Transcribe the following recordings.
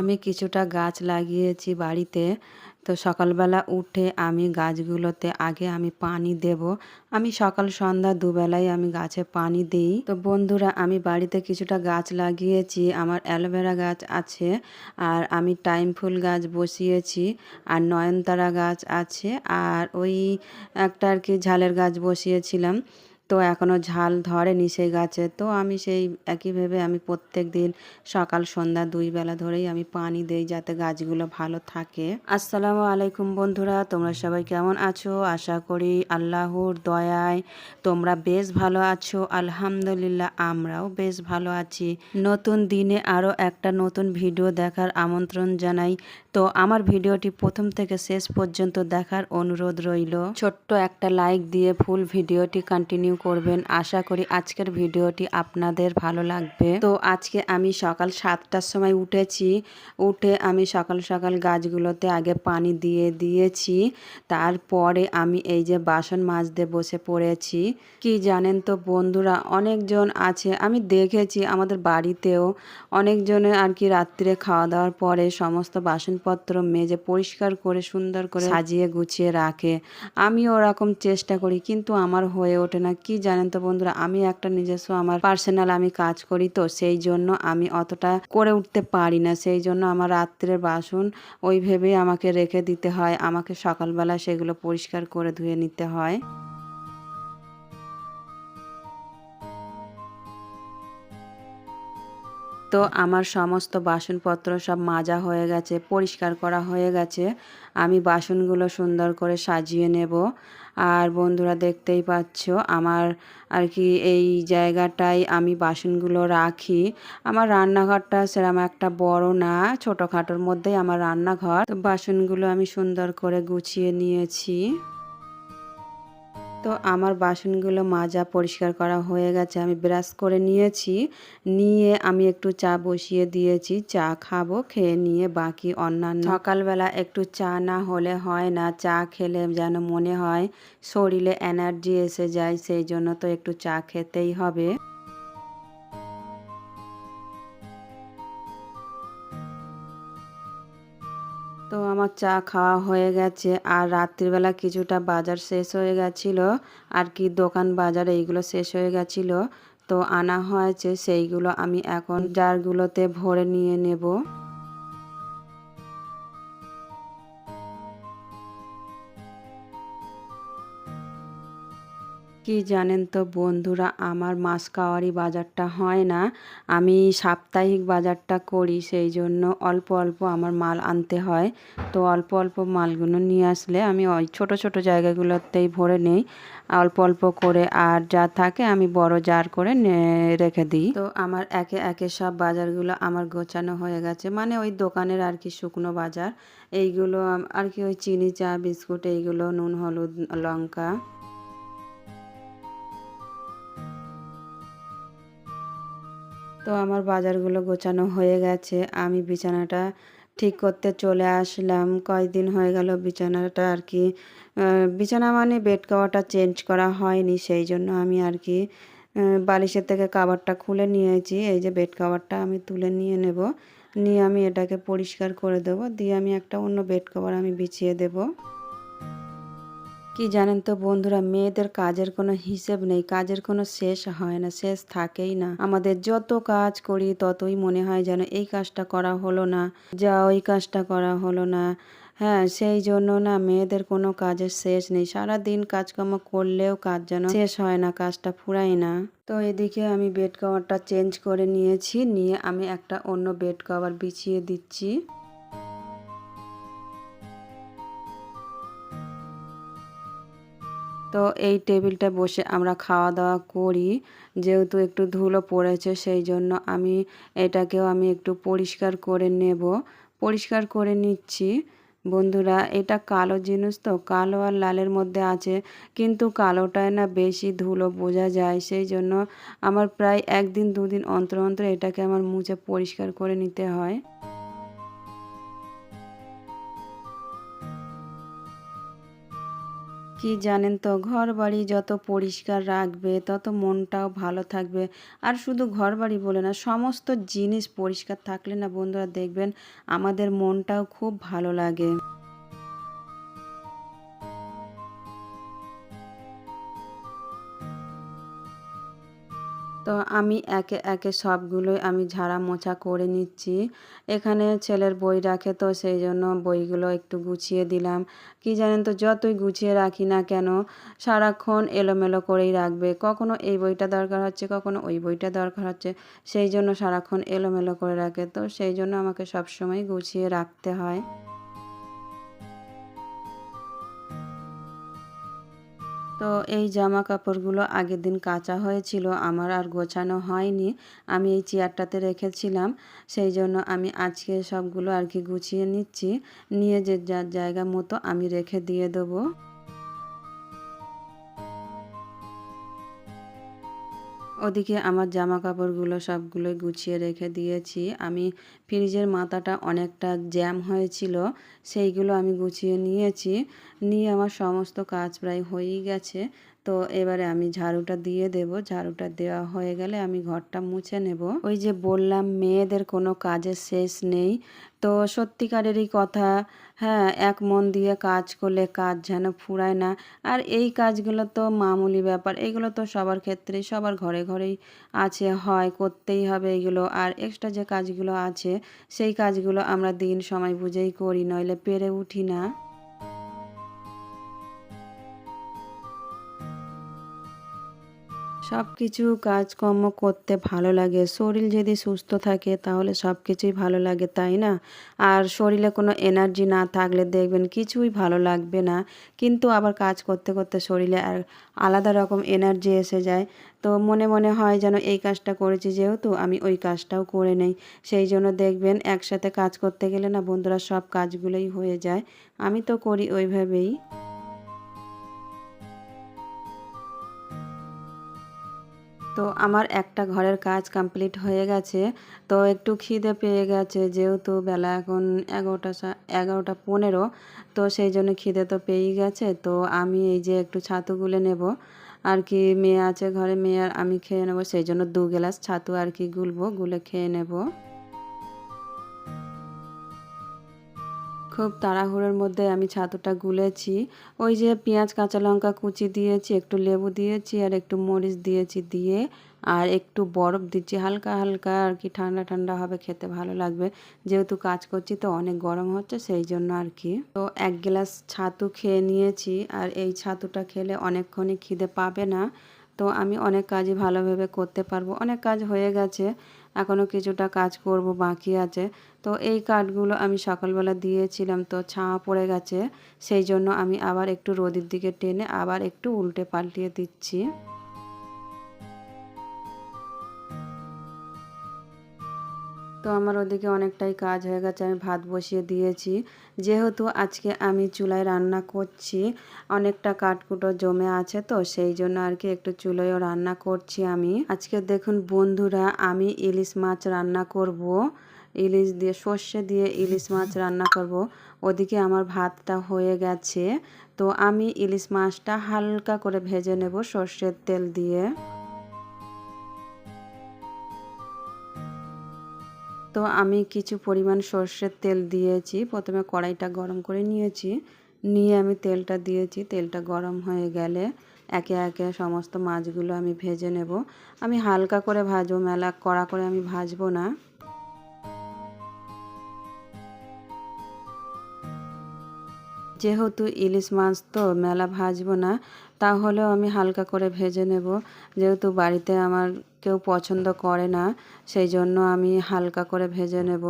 আমি কিছুটা গাছ লাগিয়েছি বাড়িতে। তো সকালবেলা উঠে আমি গাছগুলোতে আগে আমি পানি দেব। আমি সকাল, সন্ধ্যা দুবেলাই আমি গাছে পানি দিই। তো বন্ধুরা, আমি বাড়িতে কিছুটা গাছ লাগিয়েছি। আমার অ্যালোভেরা গাছ আছে আর আমি টাইম ফুল গাছ বসিয়েছি আর নয়নতারা গাছ আছে। আর ওই একটা আর কি ঝালের গাছ বসিয়েছিলাম। তো এখনও ঝাল ধরেনি সেই গাছে। তো আমি সেই একইভাবে আমি প্রত্যেক দিন সকাল, সন্ধ্যা দুই বেলা ধরেই আমি পানি দেই যাতে গাছগুলো ভালো থাকে। আসসালামু আলাইকুম বন্ধুরা, তোমরা সবাই কেমন আছো? আশা করি আল্লাহর দয়ায় তোমরা বেশ ভালো আছো। আলহামদুলিল্লাহ, আমরাও বেশ ভালো আছি। নতুন দিনে আরও একটা নতুন ভিডিও দেখার আমন্ত্রণ জানাই। তো আমার ভিডিওটি প্রথম থেকে শেষ পর্যন্ত দেখার অনুরোধ রইল। ছোট্ট একটা লাইক দিয়ে ফুল ভিডিওটি কন্টিনিউ করবেন। আশা করি আজকের ভিডিওটি আপনাদের ভালো লাগবে। তো আজকে আমি সকাল সাতটার সময় উঠেছি। উঠে আমি সকাল সকাল গাছগুলোতে আগে পানি দিয়ে দিয়েছি। তারপরে আমি এই যে বাসন মাজতে বসে পড়েছি। কি জানেন তো বন্ধুরা, অনেকজন আছে, আমি দেখেছি আমাদের বাড়িতেও অনেকজনে আর কি রাত্রে খাওয়া দাওয়ার পরে সমস্ত বাসনপত্র মেজে পরিষ্কার করে সুন্দর করে সাজিয়ে গুছিয়ে রাখে। আমি ওরকম চেষ্টা করি কিন্তু আমার হয়ে ওঠে না। কি জানেন তো বন্ধুরা আমি একটা নিজস্ব আমার পার্সোনাল আমি কাজ করি তো সেই জন্য আমি অতটা করে উঠতে পারি না। সেই জন্য আমার রাত্রের বাসন ওই ভেবেই আমাকে রেখে দিতে হয়। আমাকে সকালবেলা সেগুলো পরিষ্কার করে ধুয়ে নিতে হয়। তো আমার সমস্ত বাসনপত্র সব মাজা হয়ে গেছে, পরিষ্কার করা হয়ে গেছে। আমি বাসনগুলো সুন্দর করে সাজিয়ে নেব। আর বন্ধুরা দেখতেই পাচ্ছ, আমার আর কি এই জায়গাটায় আমি বাসনগুলো রাখি। আমার রান্নাঘরটা সেরকম একটা বড় না, ছোটোখাটোর মধ্যেই আমার রান্নাঘর। তো বাসনগুলো আমি সুন্দর করে গুছিয়ে নিয়েছি। তো আমার বাসনগুলো মাজা পরিষ্কার করা হয়ে গেছে, আমি ব্রাশ করে নিয়েছি। নিয়ে আমি একটু চা বসিয়ে দিয়েছি, চা খাব, খেয়ে নিয়ে বাকি অন্যান্য সকালবেলা একটু চা না হলে হয় না, চা খেলে যেন মনে হয় শরীরে এনার্জি এসে যায়, সেই জন্য তো একটু চা খেতেই হবে। তো আমার চা খাওয়া হয়ে গেছে। আর রাত্রিবেলা কিছুটা বাজার শেষ হয়ে গেছিল। আর কি দোকান বাজার এইগুলো শেষ হয়ে গেছিল। তো আনা হয়েছে সেইগুলো আমি এখন জারগুলোতে ভরে নিয়ে নেব। কি জানেন তো বন্ধুরা, আমার মাসকাওয়ারি বাজারটা হয় না। আমি সাপ্তাহিক বাজারটা করি, সেই জন্য অল্প অল্প আমার মাল আনতে হয়। তো অল্প অল্প মালগুলো নিয়ে আসলে আমি ওই ছোটো ছোটো জায়গাগুলোতেই ভরে নেই, অল্প অল্প করে। আর যা থাকে আমি বড় জার করে রেখে দিই। তো আমার একে একে সব বাজারগুলো আমার গোছানো হয়ে গেছে। মানে ওই দোকানের আর কি শুকনো বাজার। এইগুলো আর কি ওই চিনি চা, বিস্কুট, এইগুলো, নুন, হলুদ, লঙ্কা। তো আমার বাজারগুলো গোছানো হয়ে গেছে। আমি বিছানাটা ঠিক করতে চলে আসলাম। কয়েকদিন হয়ে গেল বিছানাটা আর কি বিছানা মানে বেড কভারটা চেঞ্জ করা হয়নি, সেই জন্য আমি আর কি বালিশের থেকে কাভারটা খুলে নিয়েছি। এই যে বেড কাভারটা আমি তুলে নিয়ে নেব। নিয়ে আমি এটাকে পরিষ্কার করে দেব। দিয়ে আমি একটা অন্য বেড কভার আমি বিছিয়ে দেবো। কি জানেন তো বন্ধুরা, মেয়েদের কাজের কোনো হিসেব নেই, কাজের কোনো শেষ হয় না, শেষ থাকেই না। আমাদের যত কাজ করি, ততই মনে হয় যেন এই কাজটা করা হলো না, যা ওই কাজটা করা হলো না। হ্যাঁ সেই জন্য না মেয়েদের কোনো কাজের শেষ নেই। সারা দিন কাজকর্ম করলেও কাজ যেন শেষ হয় না, কাজটা ফুরাই না। তো এদিকে আমি বেড কভারটা চেঞ্জ করে নিয়েছি, নিয়ে আমি একটা অন্য বেড কভার বিছিয়ে দিচ্ছি। তো এই টেবিলটা বসে আমরা খাওয়া দাওয়া করি। যেহেতু একটু ধুলো পড়েছে, সেই জন্য আমি এটাকেও আমি একটু পরিষ্কার করে নেব। পরিষ্কার করে নিচ্ছি। বন্ধুরা, এটা কালো জিনিস তো, কালো আর লালের মধ্যে আছে, কিন্তু কালোটায় না বেশি ধুলো বোঝা যায়। সেই জন্য আমার প্রায় একদিন, দুদিন অন্তর অন্তর এটাকে আমার মুছে পরিষ্কার করে নিতে হয়। কি জানেন তো? ঘর বাড়ি যত পরিষ্কার রাখবে, তত মনটাও ভালো থাকবে। আর শুধু ঘর বাড়ি বলে না, সমস্ত জিনিস পরিষ্কার থাকলে না বন্ধুরা দেখবেন আমাদের মনটাও খুব ভালো লাগে। তো আমি একে একে সবগুলোই আমি ঝাড়া মোছা করে নিচ্ছি। এখানে ছেলের বই রাখে তো সেই জন্য বইগুলো একটু গুছিয়ে দিলাম। কি জানেন তো, যতই গুছিয়ে রাখি না কেন, সারাক্ষণ এলোমেলো করেই রাখবে। কখনো এই বইটা দরকার হচ্ছে, কখনো ওই বইটা দরকার হচ্ছে, সেই জন্য সারাক্ষণ এলোমেলো করে রাখে। তো সেই জন্য আমাকে সবসময় গুছিয়ে রাখতে হয়। তো এই জামা কাপড়গুলো আগের দিন কাঁচা হয়েছিল, আমার আর গোছানো হয়নি। আমি এই চেয়ারটাতে রেখেছিলাম, সেই জন্য আমি আজকে সবগুলো আর কি গুছিয়ে নিচ্ছি। নিয়ে যে যার জায়গা মতো আমি রেখে দিয়ে দেবো। ওদিকে আমার জামা কাপড়গুলো সবগুলো গুছিয়ে রেখে দিয়েছি। আমি ফ্রিজের মাথাটা অনেকটা জ্যাম হয়েছিল, সেইগুলো আমি গুছিয়ে নিয়েছি। নিয়ে আমার সমস্ত কাজ প্রায় হয়েই গেছে। তো এবারে আমি ঝাড়ুটা দিয়ে দেব। ঝাড়ুটা দেওয়া হয়ে গেলে আমি ঘরটা মুছে নেব। ওই যে বললাম, মেয়েদের কোনো কাজের শেষ নেই। তো সত্যিকারেরই কথা হ্যাঁ এক মন দিয়ে কাজ করলে কাজ যেন ফুরায় না। আর এই কাজগুলো তো মামুলি ব্যাপার, এগুলো তো সবার ক্ষেত্রেই সবার ঘরে ঘরেই আছে, হয়, করতেই হবে এগুলো। আর এক্সট্রা যে কাজগুলো আছে, সেই কাজগুলো আমরা দিন সময় বুঝেই করি, নইলে পেরে উঠি না। সব কিছু কাজকর্ম করতে ভালো লাগে। শরীর যদি সুস্থ থাকে, তাহলে সব কিছুই ভালো লাগে, তাই না? আর শরীরে কোনো এনার্জি না থাকলে দেখবেন কিছুই ভালো লাগবে না। কিন্তু আবার কাজ করতে করতে শরীরে আর আলাদা রকম এনার্জি এসে যায়। তো মনে মনে হয় যেন এই কাজটা করেছি, যেহেতু আমি ওই কাজটাও করে নেই। সেই জন্য দেখবেন একসাথে কাজ করতে গেলে না বন্ধুরা সব কাজগুলোই হয়ে যায়। আমি তো করি ওইভাবেই। তো আমার একটা ঘরের কাজ কমপ্লিট হয়ে গেছে। তো একটু খিদে পেয়ে গেছে, যেহেতু বেলা এখন এগারোটা এগারোটা পনেরো, তো সেই জন্য খিদে তো পেয়েই গেছে। তো আমি এই যে একটু ছাতু গুলে নেব, আর কি মেয়ে আছে ঘরে, মেয়ে আর আমি খেয়ে নেব, সেই জন্য দু গ্লাস ছাতু আর কি গুলবো, গুলে খেয়ে নেব। খুব তাড়াহুড়োর মধ্যে আমি ছাতুটা গুলেছি। ওই যে পেঁয়াজ, কাঁচা লঙ্কা কুচি দিয়েছি, একটু লেবু দিয়েছি আর একটু মরিচ দিয়েছি দিয়ে আর একটু বরফ দিচ্ছি। হালকা হালকা আর কি ঠান্ডা ঠান্ডা হবে, খেতে ভালো লাগবে। যেহেতু কাজ করছি তো অনেক গরম হচ্ছে, সেই জন্য আর কি। তো এক গ্লাস ছাতু খেয়ে নিয়েছি আর এই ছাতুটা খেলে অনেকক্ষণই খিদে পাবে না। তো আমি অনেক কাজই ভালোভাবে করতে পারব। অনেক কাজ হয়ে গেছে। এখনও কিছুটা কাজ করব বাকি আছে। তো এই কাঠগুলো আমি সকালবেলা দিয়েছিলাম, তো ছায়া পড়ে গেছে। সেই জন্য আমি আবার একটু রোদির দিকে টেনে আবার একটু উল্টে পাল্টিয়ে দিচ্ছি। তো আমার ওদিকে অনেকটাই কাজ হয়ে গেছে, আমি ভাত বসিয়ে দিয়েছি। যেহেতু আজকে আমি চুলায় রান্না করছি, অনেকটা কাঠকুটো জমে আছে তো, সেই জন্য আর কি একটু চুলোয়ও রান্না করছি আমি। আজকে দেখুন বন্ধুরা, আমি ইলিশ মাছ রান্না করব। ইলিশ দিয়ে, সর্ষে দিয়ে ইলিশ মাছ রান্না করব। ওদিকে আমার ভাতটা হয়ে গেছে, তো আমি ইলিশ মাছটা হালকা করে ভেজে নেব সর্ষের তেল দিয়ে। তো আমি কিছু পরিমাণ সর্ষের তেল দিয়েছি। প্রথমে কড়াইটা গরম করে নিয়েছি। নিয়ে আমি তেলটা দিয়েছি। তেলটা গরম হয়ে গেলে একে একে সমস্ত মাছগুলো আমি ভেজে নেব। আমি হালকা করে ভাজবো, মেলা কড়া করে আমি ভাজবো না। যেহেতু ইলিশ মাছ তো মেলা ভাজবো না তাহলেও আমি হালকা করে ভেজে নেব। যেহেতু বাড়িতে আমার কেউ পছন্দ করে না, সেই জন্য আমি হালকা করে ভেজে নেব।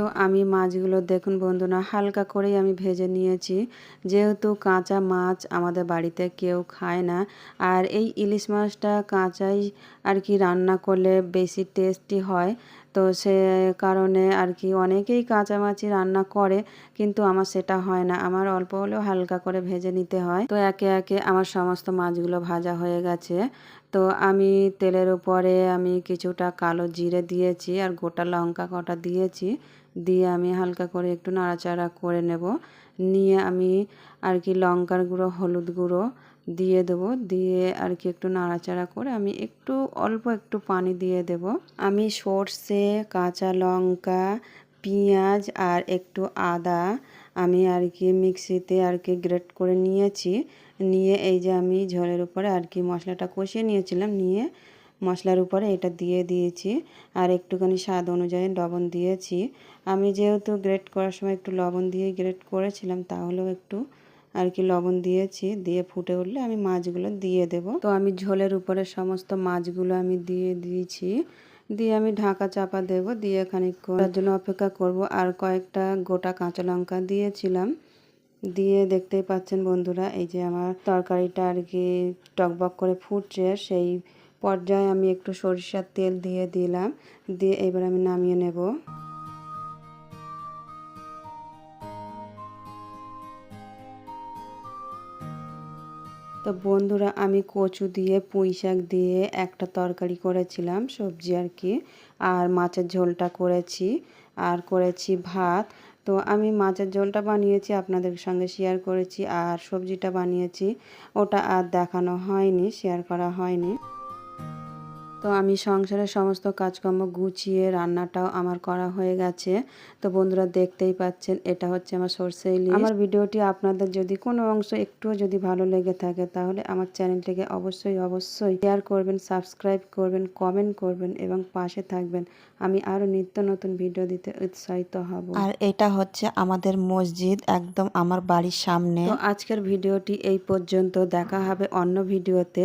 তো আমি মাছগুলো দেখুন বন্ধুরা, হালকা করেই আমি ভেজে নিয়েছি। যেহেতু কাঁচা মাছ আমাদের বাড়িতে কেউ খায় না, আর এই ইলিশ মাছটা কাঁচাই আর কি রান্না করলে বেশি টেস্টি হয়। তো সে কারণে আর কি অনেকেই কাঁচা মাছই রান্না করে, কিন্তু আমার সেটা হয় না। আমার অল্প হলেও হালকা করে ভেজে নিতে হয়। তো একে একে আমার সমস্ত মাছগুলো ভাজা হয়ে গেছে। তো আমি তেলের উপরে আমি কিছুটা কালো জিরে দিয়েছি আর গোটা লঙ্কা কটা দিয়েছি। দিয়ে আমি হালকা করে একটু নাড়াচাড়া করে নেব। নিয়ে আমি আর কি লঙ্কার গুঁড়ো, হলুদ গুঁড়ো দিয়ে দেবো। দিয়ে আর কি একটু নাড়াচাড়া করে আমি একটু অল্প একটু পানি দিয়ে দেব। আমি সর্ষে, কাঁচা লঙ্কা, পেঁয়াজ আর একটু আদা আমি আর কি মিক্সিতে আর কি গ্রেট করে নিয়েছি। নিয়ে এই যে আমি ঝোলের উপরে আর কি মশলাটা কষিয়ে নিয়েছিলাম। নিয়ে মশলার উপরে এটা দিয়ে দিয়েছি আর একটুখানি স্বাদ অনুযায়ী লবণ দিয়েছি। আমি যেহেতু গ্রেট করার সময় একটু লবণ দিয়ে গ্রেট করেছিলাম, তাহলেও একটু আর কি লবণ দিয়েছি, দিয়ে ফুটে উঠলে আমি মাছগুলো দিয়ে দেব। তো আমি ঝোলের উপরে সমস্ত মাছগুলো আমি দিয়ে দিয়েছি। দিয়ে আমি ঢাকা চাপা দেব, দিয়ে খানিকক্ষণের জন্য অপেক্ষা করব। আর কয়েকটা গোটা কাঁচা লঙ্কা দিয়েছিলাম। দিয়ে দেখতেই পাচ্ছেন বন্ধুরা, এই যে আমার তরকারিটা আর কি টকবক করে ফুটছে, সেই পর্যায়ে আমি একটু সরিষার তেল দিয়ে দিলাম, দিয়ে এবার আমি নামিয়ে নেব। তো বন্ধুরা, আমি কচু দিয়ে, পুঁই শাক দিয়ে একটা তরকারি করেছিলাম, সবজি আর কি, আর মাছের ঝোলটা করেছি, আর করেছি ভাত। তো আমি মাছের ঝোলটা বানিয়েছি, আপনাদের সঙ্গে শেয়ার করেছি, আর সবজিটা বানিয়েছি, ওটা আর দেখানো হয়নি শেয়ার করা হয়নি। তো আমি সংসারের সমস্ত কাজকর্ম গুছিয়ে রান্নাটাও আমার করা হয়ে গেছে। তো বন্ধুরা দেখতেই পাচ্ছেন এটা হচ্ছে আমার সর্ষে ইলিশ। আমার ভিডিওটি আপনাদের যদি কোনো অংশ একটুও যদি ভালো লেগে থাকে তাহলে আমার চ্যানেলটিকে অবশ্যই অবশ্যই শেয়ার করবেন সাবস্ক্রাইব করবেন কমেন্ট করবেন এবং পাশে থাকবেন। আমি আরও নিত্য নতুন ভিডিও দিতে উৎসাহিত হব। আর এটা হচ্ছে আমাদের মসজিদ একদম আমার বাড়ির সামনে। তো আজকের ভিডিওটি এই পর্যন্ত দেখা হবে অন্য ভিডিওতে।